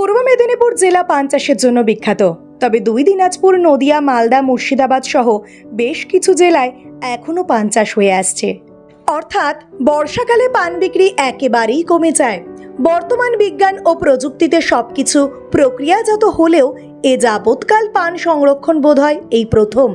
পূর্ব মেদিনীপুর জেলা পান চাষের জন্য বিখ্যাত। তবে দুই দিনাজপুর, নদিয়া, মালদা, মুর্শিদাবাদ সহ বেশ কিছু জেলায় এখনও পান চাষ হয়ে আসছে। অর্থাৎ বর্ষাকালে পান বিক্রি একেবারেই কমে যায়। বর্তমান বিজ্ঞান ও প্রযুক্তিতে সবকিছু প্রক্রিয়াজাত হলেও এ যাবৎকাল পান সংরক্ষণ বোধ হয় এই প্রথম।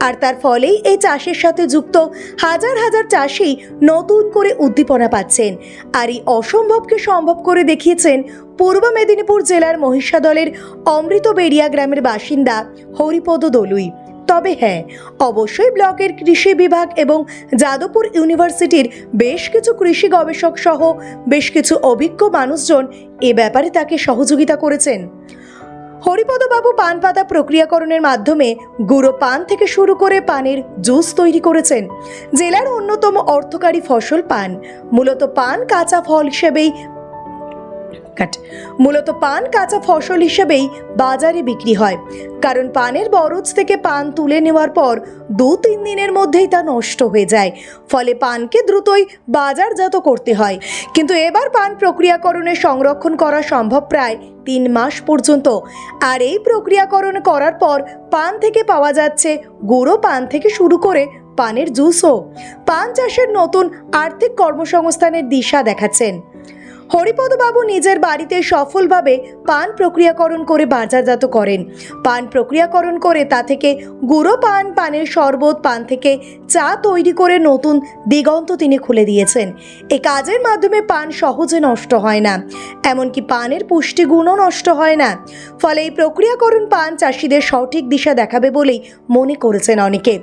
আর তার ফলেই এই চাষের সাথে যুক্ত হাজার হাজার চাষি নতুন করে উদ্দীপনা পাচ্ছেন। আর এই অসম্ভবকে সম্ভব করে দেখিয়েছেন পূর্ব মেদিনীপুর জেলার মহিষাদলের অমৃত বেড়িয়া গ্রামের বাসিন্দা হরিপদ দলুই। তবে হ্যাঁ অবশ্যই ব্লকের কৃষি বিভাগ এবং যাদবপুর ইউনিভার্সিটির বেশ কিছু কৃষি গবেষক সহ বেশ কিছু অভিজ্ঞ মানুষজন এ ব্যাপারে তাকে সহযোগিতা করেছেন। হরিপদবাবু পান পাতা প্রক্রিয়াকরণের মাধ্যমে গুঁড়ো পান থেকে শুরু করে পানের জুস তৈরি করেছেন। জেলার অন্যতম অর্থকারী ফসল পান। মূলত পান কাঁচা ফল হিসেবেই কাট মূলত পান কাঁচা ফসল হিসেবেই বাজারে বিক্রি হয়। কারণ পানের বরজ থেকে পান তুলে নেওয়ার পর দু তিন দিনের মধ্যেই তা নষ্ট হয়ে যায়। ফলে পানকে দ্রুতই বাজারজাত করতে হয়। কিন্তু এবার পান প্রক্রিয়াকরণে সংরক্ষণ করা সম্ভব প্রায় তিন মাস পর্যন্ত। আর এই প্রক্রিয়াকরণ করার পর পান থেকে পাওয়া যাচ্ছে গুঁড়ো পান থেকে শুরু করে পানের জুসও। পান চাষের নতুন আর্থিক কর্মসংস্থানের দিশা দেখাচ্ছেন। হরিপদবাবু নিজের বাড়িতে সফলভাবে পান প্রক্রিয়াকরণ করে বাজারজাত করেন। পান প্রক্রিয়াকরণ করে তা থেকে গুঁড়ো পান, পানের শরবত, পান থেকে চা তৈরি করে নতুন দিগন্ত তিনি খুলে দিয়েছেন। এ কাজের মাধ্যমে পান সহজে নষ্ট হয় না, এমনকি পানের পুষ্টিগুণও নষ্ট হয় না। ফলে এই প্রক্রিয়াকরণ পান চাষিদের সঠিক দিশা দেখাবে বলেই মনে করেছেন অনেকে।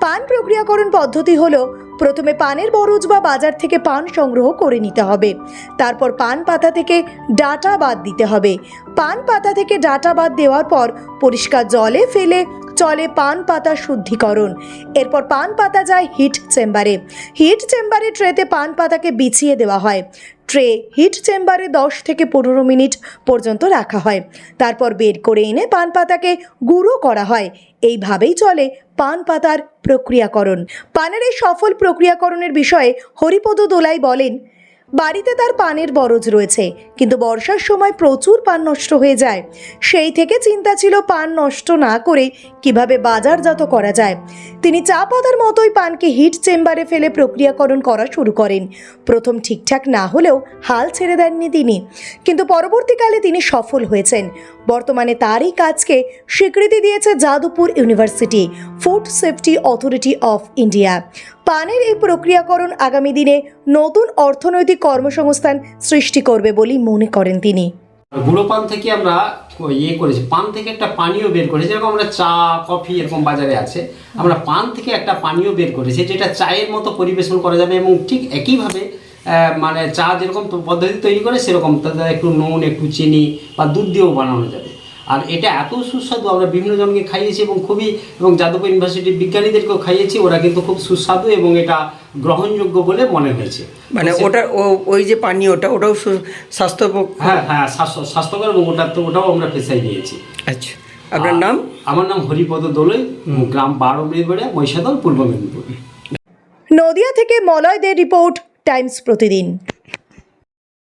পান প্রক্রিয়াকরণ পদ্ধতি হল প্রথমে পানের বরজ বা বাজার থেকে পান সংগ্রহ করে নিতে হবে। তারপর পান পাতা থেকে ডাটা বাদ দিতে হবে। পান পাতা থেকে ডাটা বাদ দেওয়ার পর পরিষ্কার জলে ফেলে চলে পান পাতা শুদ্ধিকরণ। এরপর পান পাতা যায় হিট চেম্বারে। হিট চেম্বারে ট্রেতে পান পাতাকে বিছিয়ে দেওয়া হয়। ট্রে হিট চেম্বারে দশ থেকে পনেরো মিনিট পর্যন্ত রাখা হয়। তারপর বের করে এনে পান পাতাকে গুঁড়ো করা হয়। এইভাবেই চলে পান পাতার প্রক্রিয়াকরণ। পানের এই সফল প্রক্রিয়াকরণের বিষয়ে হরিপদ দোলাই বলেন বাড়িতে তার পানের বরজ রয়েছে, কিন্তু বর্ষার সময় প্রচুর পান নষ্ট হয়ে যায়। সেই থেকে চিন্তা ছিল পান নষ্ট না করে কীভাবে বাজারজাত করা যায়। তিনি চা পাতার মতোই পানকে হিট চেম্বারে ফেলে প্রক্রিয়াকরণ করা শুরু করেন। প্রথম ঠিকঠাক না হলেও হাল ছেড়ে দেননি তিনি। কিন্তু পরবর্তীকালে তিনি সফল হয়েছেন। বর্তমানে তারই কাজকে স্বীকৃতি দিয়েছে Jadavpur University. Food Safety Authority of India পানের এই প্রক্রিয়াকরণ আগামী দিনে নতুন অর্থনৈতিক কর্মসংস্থান সৃষ্টি করবে বলেই মনে করেন তিনি। গুঁড়ো পান থেকে আমরা ইয়ে করেছি। পান থেকে একটা পানীয় বের করেছি যেরকম আমরা চা, কফি এরকম বাজারে আছে, আমরা পান থেকে একটা পানীয় বের করেছি, যেটা চায়ের মতো পরিবেশন করা যাবে এবং ঠিক একইভাবে মানে চা যেরকম পদ্ধতি তৈরি করে, সেরকম তাদের একটু নুন, একটু চিনি বা দুধ দিয়েও বানানো যাবে। আর এটা এত সুস্বাদু আমরা বিভিন্ন জনকে খাইয়েছি এবং খুবই এবং যাদবপুর ইউনিভার্সিটির বিজ্ঞানীদেরকেও খাইয়েছি ওরা কিন্তু খুব সুস্বাদু এবং এটা গ্রহণযোগ্য বলে মনে হয়েছে। মানে ওটা ও ওই যে পানীয়টা ওটাও সু- স্বাস্থ্যপক্ষ হ্যাঁ হ্যাঁ স্বাস্থ্য স্বাস্থ্যকর এবং ওটা তো ওটাও আমরা পেশায় নিয়েছি। আচ্ছা আপনার নাম? আমার নাম হরিপদ দোলই গ্রাম বারো মিনিট মহিষাদল পূর্ব মেদিনীপুর। নদিয়া থেকে Malay De report Times Pratidin.